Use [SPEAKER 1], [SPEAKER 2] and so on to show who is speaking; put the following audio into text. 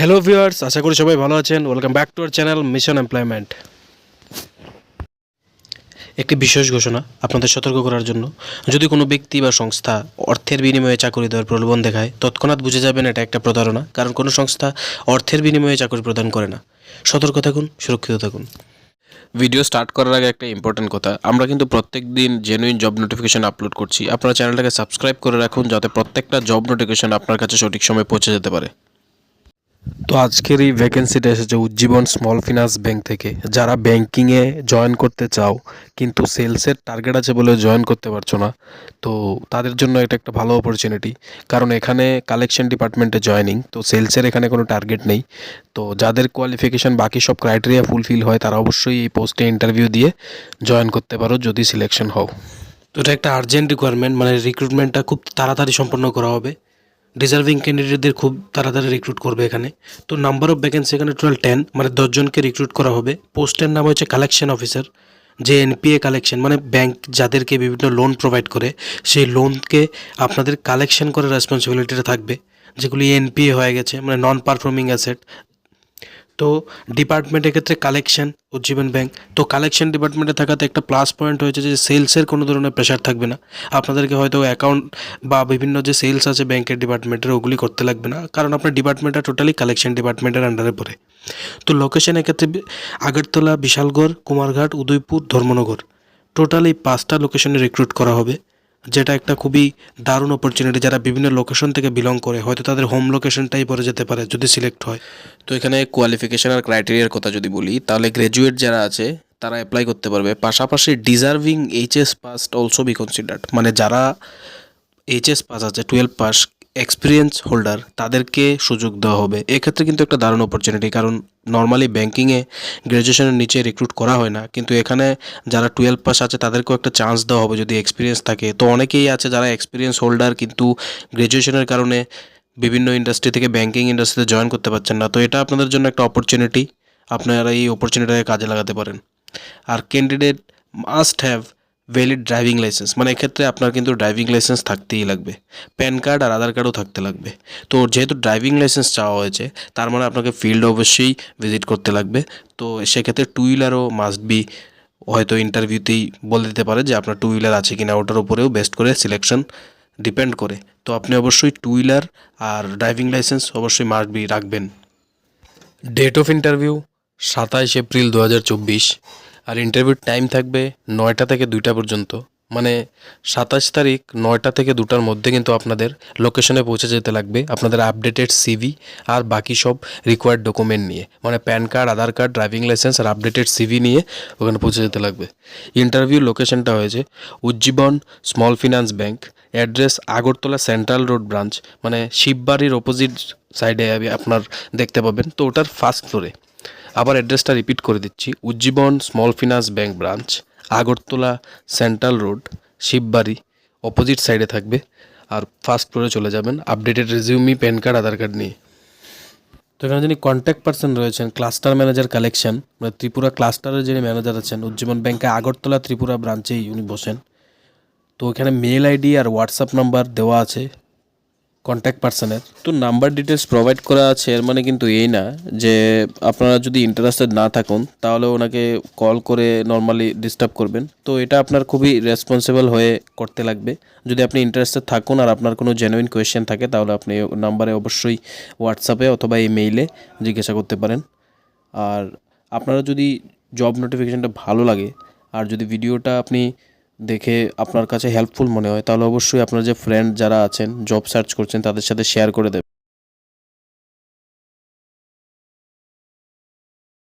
[SPEAKER 1] Hello viewers আশা করি সবাই ভালো আছেন। Welcome back to our channel mission employment একটি বিশেষ ঘোষণা আপনাদের সতর্ক করার জন্য। যদি কোনো ব্যক্তি বা সংস্থা অর্থের বিনিময়ে চাকরি দেওয়ার প্রলোভন দেখায়, তৎক্ষণাৎ বুঝে যাবেন এটা একটা প্রতারণা, কারণ কোনো সংস্থা অর্থের বিনিময়ে চাকরি প্রদান করে না। সতর্ক থাকুন, সুরক্ষিত থাকুন।
[SPEAKER 2] ভিডিও স্টার্ট করার আগে একটা ইম্পর্টেন্ট কথা। আমরা কিন্তু প্রত্যেক দিন জেনুইন জব নোটিফিকেশন আপলোড করছি। আপনারা চ্যানেলটাকে সাবস্ক্রাইব করে রাখুন, যাতে প্রত্যেকটা জব নোটিফিকেশন আপনার কাছে সঠিক সময় পৌঁছে যেতে পারে।
[SPEAKER 1] তো আজকের এই ভ্যাকেন্সিটা এসেছে উজ্জীবন স্মল ফিনান্স ব্যাংক থেকে। যারা ব্যাংকিংয়ে জয়েন করতে চাও, কিন্তু সেলসের টার্গেট আছে বলে জয়েন করতে পারছ না, তো তাদের জন্য এটা একটা ভালো অপরচুনিটি কারণ এখানে কালেকশন ডিপার্টমেন্টে জয়েনিং তো সেলসের এখানে কোনো টার্গেট নেই। তো যাদের কোয়ালিফিকেশন বাকি সব ক্রাইটেরিয়া ফুলফিল হয়, তারা অবশ্যই এই পোস্টে ইন্টারভিউ দিয়ে জয়েন করতে পারো যদি সিলেকশন হও। তো এটা একটা আর্জেন্ট রিকোয়ারমেন্ট মানে রিক্রুটমেন্টটা খুব তাড়াতাড়ি সম্পন্ন করা হবে। ডিজার্ভিং ক্যান্ডিডেটদের খুব তাড়াতাড়ি রিক্রুট করবে এখানে। তো নাম্বার অফ ভ্যাকেন্সি এখানে টোটাল টেন মানে দশজনকে রিক্রুট করা হবে। পোস্টের নাম হচ্ছে কালেকশন অফিসার যে এনপিএ কালেকশন মানে ব্যাংক যাদেরকে বিভিন্ন লোন প্রোভাইড করে, সেই লোনকে আপনাদের কালেকশন করার রেসপন্সিবিলিটিটা থাকবে। যেগুলি এনপিএ হয়ে গেছে মানে নন পারফর্মিং অ্যাসেট তো ডিপার্টমেন্টের ক্ষেত্রে কালেকশন, উজ্জীবন ব্যাংক। তো কালেকশন ডিপার্টমেন্টে থাকাতে একটা প্লাস পয়েন্ট হয়েছে যে সেলসের কোনো ধরনের প্রেশার থাকবে না। আপনাদেরকে হয়তো অ্যাকাউন্ট বা বিভিন্ন যে সেলস আছে ব্যাংকের ডিপার্টমেন্টের, ওগুলি করতে লাগবে না। কারণ আপনার ডিপার্টমেন্টটা টোটালি কালেকশন ডিপার্টমেন্টের আন্ডারে পড়ে। তো লোকেশনের ক্ষেত্রে আগরতলা, বিশালগড়, কুমারঘাট, উদয়পুর, ধর্মনগর। টোটাল পাঁচটা লোকেশনে রিক্রুট করা হবে। যেটা একটা খুবই দারুণ অপরচুনিটি যারা বিভিন্ন লোকেশন থেকে বিলং করে, হয়তো তাদের হোম লোকেশনটাই পড়ে যেতে পারে যদি সিলেক্ট হয়।
[SPEAKER 2] তো এখানে কোয়ালিফিকেশান আর ক্রাইটেরিয়ার কথা যদি বলি, তাহলে গ্র্যাজুয়েট যারা আছে, তারা অ্যাপ্লাই করতে পারবে। পাশাপাশি deserving HS passed also be considered মানে যারা এইচএস পাস আছে টুয়েলভ পাস এক্সপিরিয়েন্স হোল্ডার তাদেরকে সুযোগ দেওয়া হবে। এক্ষেত্রে কিন্তু একটা দারুণ অপরচুনিটি কারণ নর্মালি ব্যাঙ্কিংয়ে গ্র্যাজুয়েশনের নিচে রিক্রুট করা হয় না। কিন্তু এখানে যারা টুয়েলভ পাস আছে, তাদেরকেও একটা চান্স দেওয়া হবে যদি এক্সপিরিয়েন্স থাকে। তো অনেকেই আছে যারা এক্সপিরিয়েন্স হোল্ডার কিন্তু গ্র্যাজুয়েশনের কারণে বিভিন্ন ইন্ডাস্ট্রি থেকে ব্যাঙ্কিং ইন্ডাস্ট্রিতে জয়েন করতে পারছেন না। তো এটা আপনাদের জন্য একটা অপরচুনিটি আপনারা এই অপরচুনিটিটাকে কাজে লাগাতে পারেন। আর candidate must have valid driving licence মানে এক্ষেত্রে আপনার কিন্তু ড্রাইভিং লাইসেন্স থাকতেই লাগবে। প্যান কার্ড আর আধার কার্ডও থাকতে লাগবে। তো যেহেতু ড্রাইভিং লাইসেন্স চাওয়া হয়েছে, তার মানে আপনাকে ফিল্ড অবশ্যই ভিজিট করতে লাগবে। তো সেক্ষেত্রে টু হুইলারও মাস্ট বি হয়তো ইন্টারভিউতেই বলে দিতে পারে যে আপনার টু হুইলার আছে কি না ওটার উপরেও বেস্ট করে সিলেকশন ডিপেন্ড করে। তো আপনি অবশ্যই টু হুইলার আর ড্রাইভিং লাইসেন্স অবশ্যই মাস্ট বি রাখবেন। ডেট অফ ইন্টারভিউ সাতাইশ এপ্রিল দু হাজার চব্বিশ। আর ইন্টারভিউর টাইম থাকবে নয়টা থেকে দুইটা পর্যন্ত। মানে সাতাশ তারিখ নয়টা থেকে দুটার মধ্যে কিন্তু আপনাদের লোকেশনে পৌঁছে যেতে লাগবে আপনাদের আপডেটেড সিভি আর বাকি সব রিকোয়ার্ড ডকুমেন্ট নিয়ে। মানে PAN card Aadhaar card driving licence আর আপডেটেড সিভি নিয়ে ওখানে পৌঁছে যেতে লাগবে। ইন্টারভিউ লোকেশনটা হয়েছে Ujjivan small finance bank address Agartala central road branch মানে শিববাড়ির অপোজিট সাইডে আপনার দেখতে পাবেন। তো ওটার ফার্স্ট ফ্লোরে আবার অ্যাড্রেসটা রিপিট করে দিচ্ছি। Ujjivan small finance bank branch, Agartala central road, Shibbari, opposite সাইডে থাকবে। আর ফার্স্ট ফ্লোরে চলে যাবেন। Updated resume, PAN card, Aadhaar card নিয়ে।
[SPEAKER 1] তো এখানে যিনি কন্ট্যাক্ট পার্সন রয়েছেন ক্লাস্টার ম্যানেজার কালেকশন মানে ত্রিপুরা ক্লাস্টারের যিনি ম্যানেজার আছেন, উজ্জীবন ব্যাংকে আগরতলা ত্রিপুরা ব্রাঞ্চেই উনি বসেন। তো এখানে মেল আইডি আর হোয়াটসঅ্যাপ নাম্বার দেওয়া আছে। কন্ট্যাক্ট পার্সনের
[SPEAKER 2] তো নাম্বার ডিটেলস প্রোভাইড করা আছে, এর মানে কিন্তু এই না যে আপনারা যদি ইন্টারেস্টেড না থাকুন, তাহলে ওনাকে কল করে নর্মালি ডিস্টার্ব করবেন। তো এটা আপনার খুবই রেসপন্সিবল হয়ে করতে লাগবে। যদি আপনি ইন্টারেস্টেড থাকুন আর আপনার কোনো জেনুইন কোয়েশ্চেন থাকে, তাহলে আপনি নাম্বারে অবশ্যই হোয়াটসঅ্যাপে অথবা এই মেইলে জিজ্ঞাসা করতে পারেন। আর আপনারা যদি জব নোটিফিকেশানটা ভালো লাগে, আর যদি ভিডিওটা আপনি দেখে আপনার কাছে হেল্পফুল মনে হয়, তাহলে অবশ্যই আপনার যে ফ্রেন্ড যারা আছেন জব সার্চ করছেন, তাদের সাথে শেয়ার করে দেবেন।